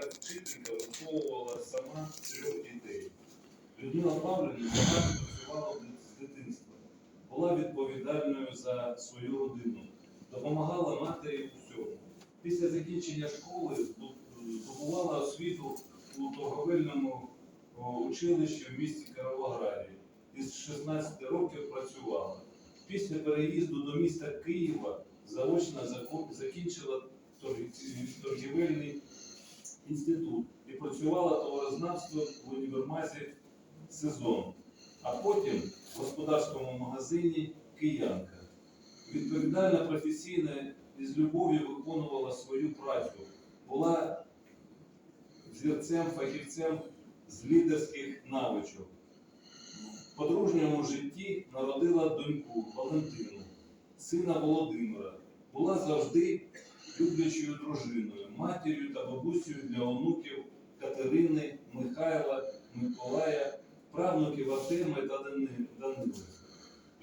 як вчителька виховувала сама трьох дітей. Людмила Павлівна багато працювала з дитинства, була відповідальною за свою родину, допомагала матері у всьому. Після закінчення школи здобувала освіту у торговельному училищі в місті Кировограді. Із 16 років працювала. Після переїзду до міста Києва заочно закінчила торг- торгівельний інститут і працювала товарознавством в універмазі сезон, а потім в господарському магазині Киянка. Відповідальна професійна і з любов'ю виконувала свою працю, була зірцем, фахівцем з лідерських навичок. В подружньому житті народила доньку Валентину, сина Володимира, була завжди люблячою дружиною, матір'ю та бабусею для онуків Катерини, Михайла, Миколая, правнуків Артема та Дани- Данили.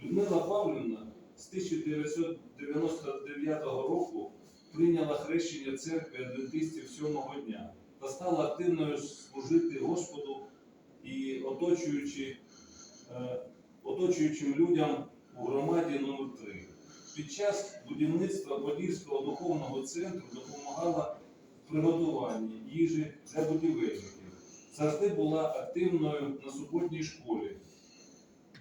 Людмила Павлівна з 1999 року прийняла хрещення церкви адвентистів сьомого дня та стала активною служити Господу і оточуючи, е, оточуючим людям у громаді номер 3 Під час будівництва Подільського духовного центру допомагала в приготуванні їжі для будівельників. Завжди була активною на суботній школі,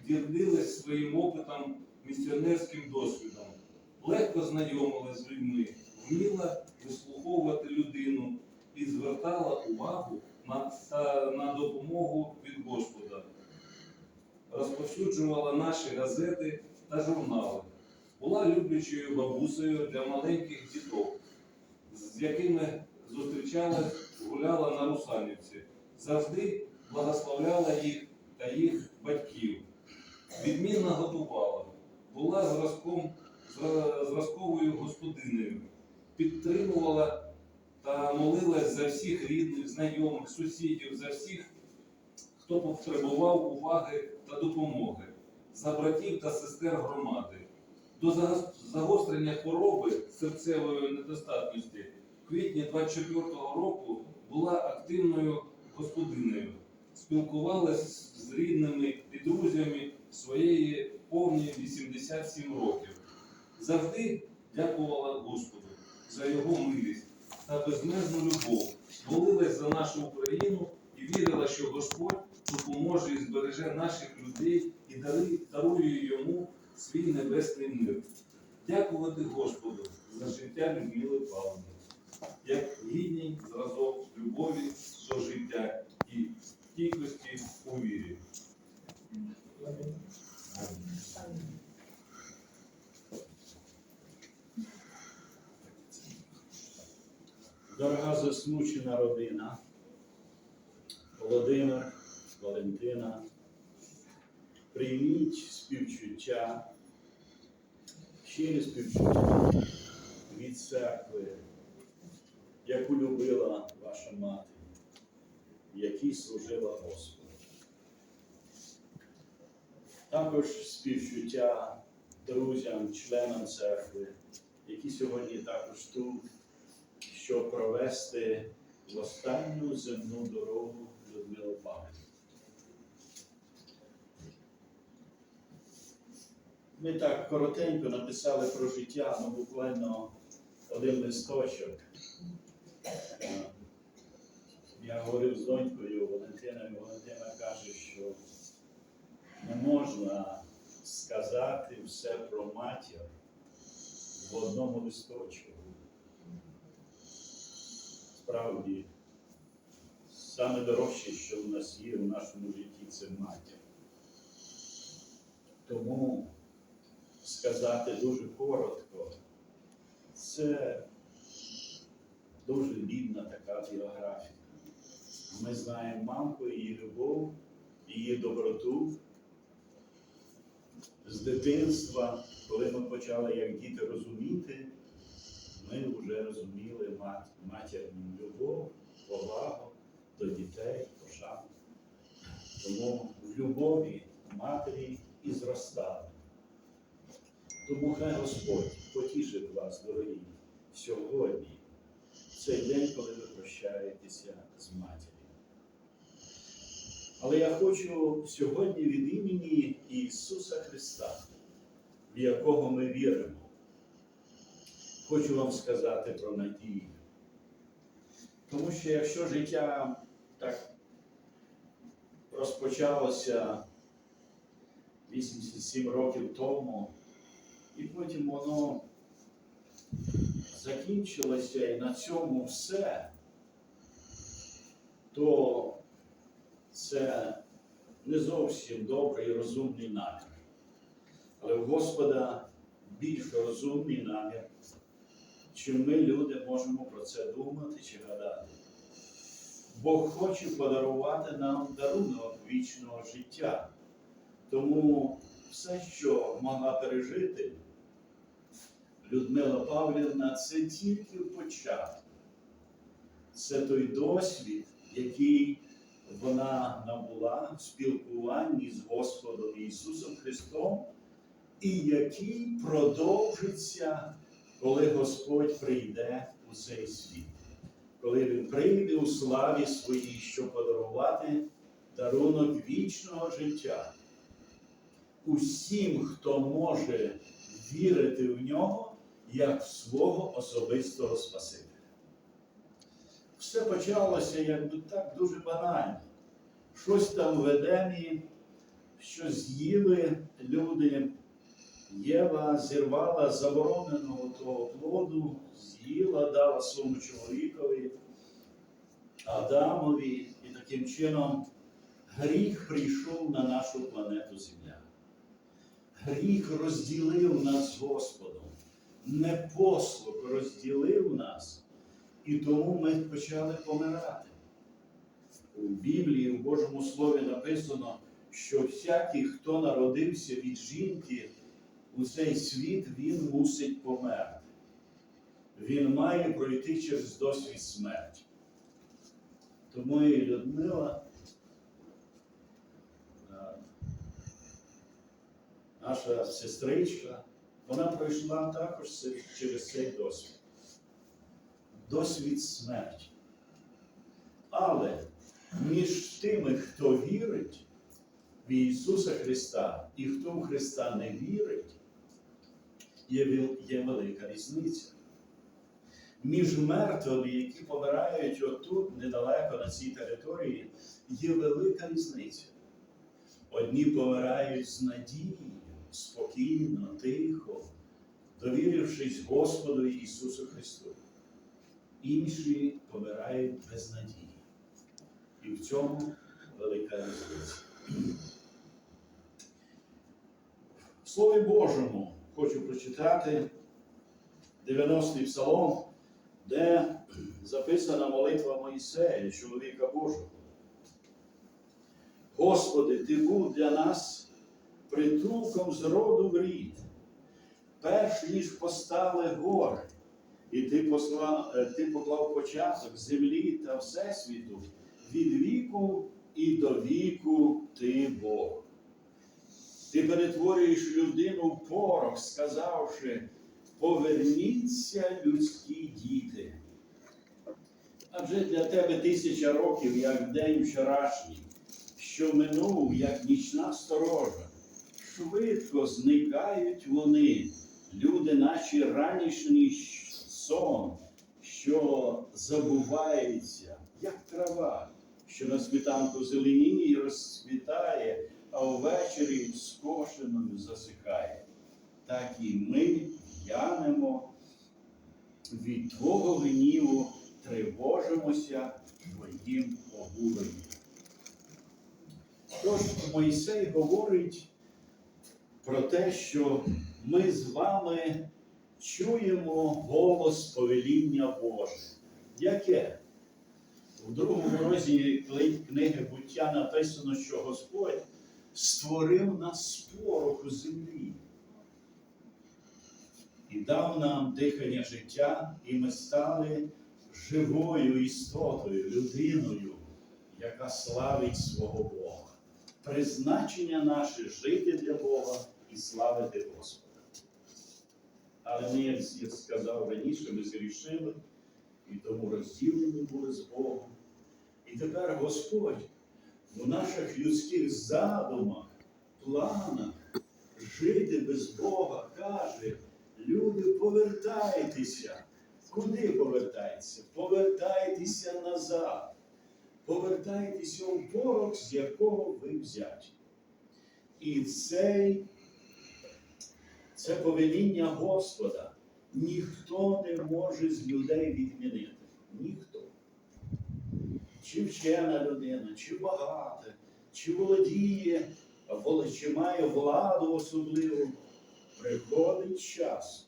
ділилась своїм опитом, місіонерським досвідом, легко знайомилась з людьми, вміла вислуховувати людину і звертала увагу на, на допомогу від Господа. Розповсюджувала наші газети та журнали. Була люблячою бабусею для маленьких діток, з якими зустрічалась, гуляла на Русанівці. Завжди благословляла їх та їх батьків. Відмінно готувала, була зразком, зразковою господинею, підтримувала та молилась за всіх рідних, знайомих, сусідів, за всіх, хто потребував уваги та допомоги, за братів та сестер громади. До загострення хвороби серцевої недостатності в квітні 24-го року була активною господинею, спілкувалась з рідними і друзями своєї повні 87 років. Завжди дякувала Господу за його милість та безмежну любов, молилась за нашу Україну і вірила, що Господь допоможе і збереже наших людей і дарує йому свій небесний мир. Дякувати Господу за життя Людмили Павловни, як гідній зразок любові до життя і стійкості у вірі. Дорога засмучена родина, Володимир, Валентина, прийміть співчуття, щирі співчуття від церкви, яку любила ваша мати, якій служила Господу. Також співчуття друзям, членам церкви, які сьогодні також тут щоб провести в останню земну дорогу Людмилу Павлівну. Ми так коротенько написали про життя, ну буквально один листочок. Е, Я говорив з донькою Валентиною, Валентина каже, що не можна сказати все про матір в одному листочку справді саме дорожче, що в нас є в нашому житті, це матір. Тому сказати дуже коротко, це дуже бідна така біографія. Ми знаємо мамку, її любов, її доброту. З дитинства, коли ми почали як діти розуміти, ми вже розуміли мат, матірну любов, повагу до дітей, пошану. Тому в любові матері і зростали. Тому хай Господь потішить вас, дорогі, сьогодні, в цей день, коли ви прощаєте. розлучаєтеся з матір'ю. Але я хочу сьогодні від імені Ісуса Христа, в якого ми віримо, хочу вам сказати про надію. Тому що якщо життя так розпочалося 87 років тому, і потім воно закінчилося і на цьому все, то це не зовсім добрий і розумний намір. Але в Господа більш розумний намір, чим ми, люди, можемо про це думати чи гадати. Бог хоче подарувати нам дарунок вічного життя. Тому все, що могла пережити Людмила Павлівна, це тільки початок. Це той досвід, який вона набула в спілкуванні з Господом Ісусом Христом, і який продовжиться, коли Господь прийде у цей світ, коли Він прийде у славі своїй, щоб подарувати дарунок вічного життя. Усім, хто може вірити в нього як свого особистого Спасителя. Все почалося якби так дуже банально. Щось там в Едемі, що з'їли люди. Єва зірвала забороненого того плоду, з'їла, дала своєму чоловікові, Адамові, і таким чином гріх прийшов на нашу планету Земля. Гріх розділив нас Господом, непослух розділив нас, і тому ми почали помирати. У Біблії, у Божому Слові написано, що всякий, хто народився від жінки у цей світ, він мусить померти. Він має пройти через досвід смерті. Тому і Людмила, е, наша сестричка, вона пройшла також через цей досвід. Досвід смерті. Але між тими, хто вірить в Ісуса Христа і хто в Христа не вірить, є, велика різниця. Між мертвими, які помирають отут, недалеко на цій території, є велика різниця. Одні помирають з надією, спокійно, тихо, довірившись Господу Ісусу Христу. Інші помирають без надії. І в цьому велика різниця. В Слові Божому хочу прочитати 90-й псалом, де записана молитва Моїсея, чоловіка Божого. Господи, Ти був для нас притулком з роду в рід, перш ніж постали гори, і ти, послав, е, ти поклав початок землі та Всесвіту від віку і до віку ти Бог. Ти перетворюєш людину в порох, сказавши, поверніться людські діти. Адже для тебе тисяча років, як день вчорашній, що минув, як нічна сторожа. Швидко зникають вони, люди, наші ранішній сон, що забувається, як трава, що на світанку зеленіє і розцвітає, а ввечері скошеною засихає. Так і ми в'янемо від Твого гніву, тривожимося Твоїм обуренням. Тож Мойсей говорить про те, що ми з вами чуємо голос повеління Боже. Яке? У другому розділі книги буття написано, що Господь створив нас з пороху землі і дав нам дихання життя, і ми стали живою істотою, людиною, яка славить свого Бога. Призначення наше жити для Бога і славити Господа. Але ми, як я сказав раніше, ми зрішили і тому розділені були з Богом. І тепер Господь у наших людських задумах, планах жити без Бога каже, люди, повертайтеся. Куди повертайтеся? Повертайтеся назад. Повертайтеся у порог, з якого ви взяті. І цей, це повеління Господа ніхто не може з людей відмінити. Ніхто. Чи вчена людина, чи багата, чи володіє, чи має владу особливу, приходить час.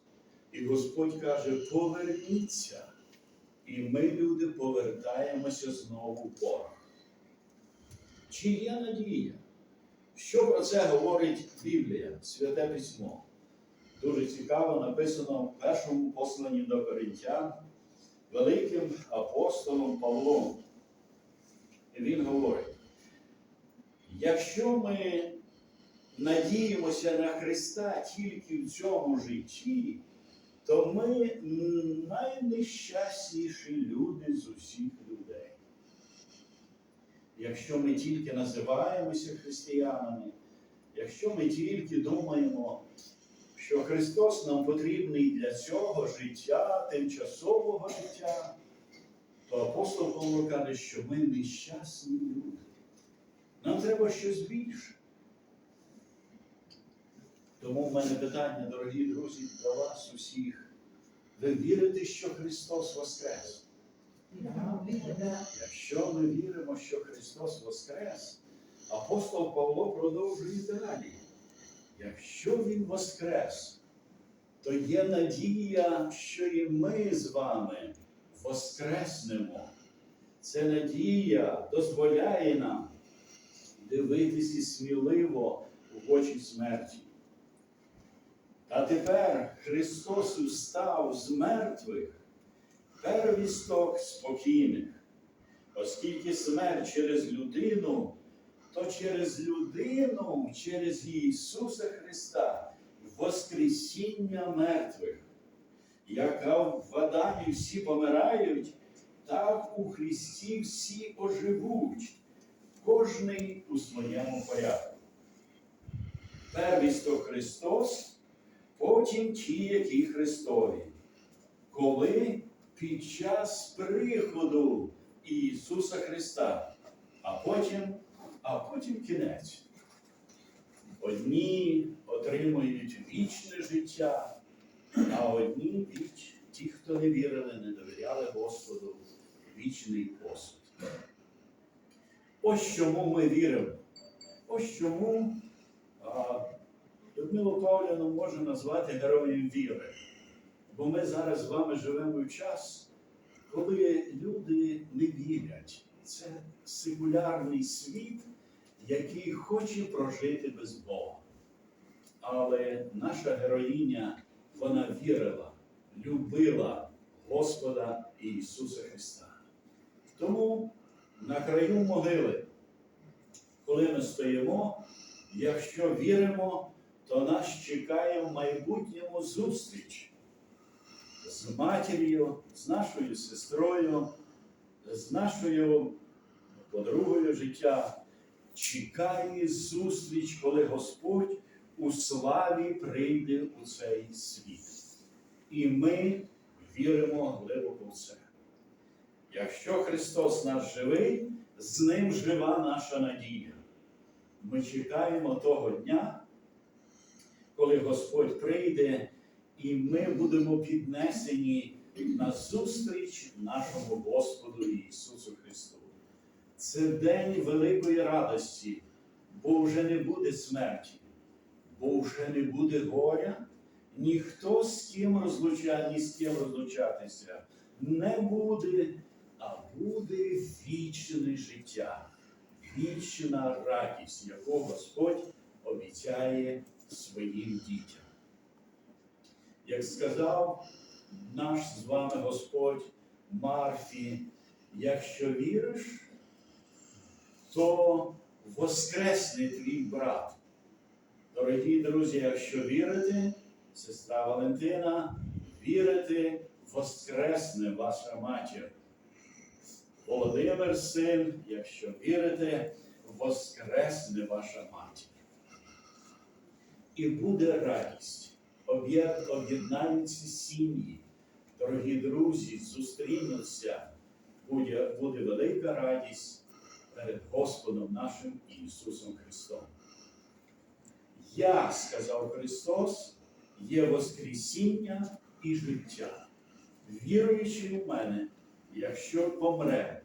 І Господь каже, поверніться. І ми, люди, повертаємося знову в. Чи є надія? Що про це говорить Біблія, Святе Письмо? Дуже цікаво написано в першому посланні до Коринтян великим апостолом Павлом. І він говорить: якщо ми надіємося на Христа тільки в цьому житті, то ми найнещасніші люди з усіх людей. Якщо ми тільки називаємося християнами, якщо ми тільки думаємо, що Христос нам потрібний для цього життя, тимчасового життя, то апостол Павло каже, що ми нещасні люди. Нам треба щось більше. Тому в мене питання, дорогі друзі, до вас усіх. Ви вірите, що Христос Воскрес? Якщо ми віримо, що Христос Воскрес, апостол Павло продовжує далі. Якщо Він Воскрес, то є надія, що і ми з вами воскреснемо. Це надія дозволяє нам дивитися сміливо в очі смерті. А тепер Христос устав з мертвих, первісток спокійних, оскільки смерть через людину, то через людину, через Ісуса Христа, Воскресіння мертвих, яка в Адамі всі помирають, так у Христі всі оживуть, кожний у своєму порядку. Первісток Христос, потім ті, які Христові. Коли під час приходу Ісуса Христа, а потім, а потім кінець. Одні отримують вічне життя, а одні віч, ті, хто не вірили, не довіряли Господу, вічний осуд. Ось чому ми віримо. Ось чому а, Людмилу Павлівну можна назвати героєм віри. Бо ми зараз з вами живемо в час, коли люди не вірять. Це секулярний світ, який хоче прожити без Бога. Але наша героїня, вона вірила, любила Господа Ісуса Христа. Тому на краю могили, коли ми стоїмо, якщо віримо, то нас чекає в майбутньому зустріч з матір'ю, з нашою сестрою, з нашою подругою життя. Чекає зустріч, коли Господь у славі прийде у цей світ. І ми віримо глибоко в це. Якщо Христос наш живий, з ним жива наша надія. Ми чекаємо того дня, коли Господь прийде, і ми будемо піднесені на зустріч нашому Господу Ісусу Христу. Це день великої радості, бо вже не буде смерті, бо вже не буде горя, ніхто з ким розлучати, ні з ким розлучатися не буде, а буде вічне життя, вічна радість, яку Господь обіцяє своїм дітям. Як сказав наш з вами Господь Марфі, якщо віриш, то воскресне твій брат. Дорогі друзі, якщо вірите, сестра Валентина, вірите, воскресне ваша матір. Володимир син, якщо вірите, воскресне ваша матір. І буде радість. Об'є- Об'єднаються сім'ї, дорогі друзі, зустрінуться. Буде, буде велика радість перед Господом нашим Ісусом Христом. Я, сказав Христос, є Воскресіння і життя. Віруючи в мене, якщо помре,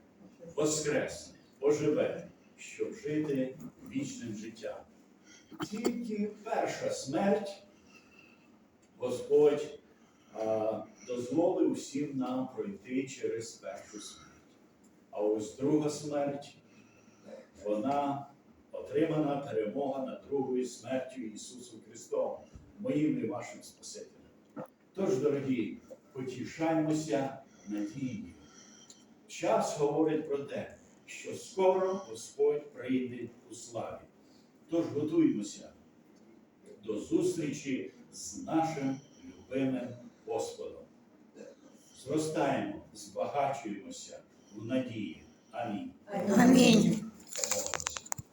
воскресне, оживе, щоб жити вічним життям. Тільки перша смерть Господь а, дозволив усім нам пройти через першу смерть. А ось друга смерть, вона отримана перемога над другою смертю Ісусом Христом, моїм і вашим Спасителем. Тож, дорогі, потішаймося надією. Час говорить про те, що скоро Господь прийде у славі. Тож готуймося до зустрічі з нашим любимим Господом. Зростаємо, збагачуємося в надії. Амінь. Амінь. Thank you.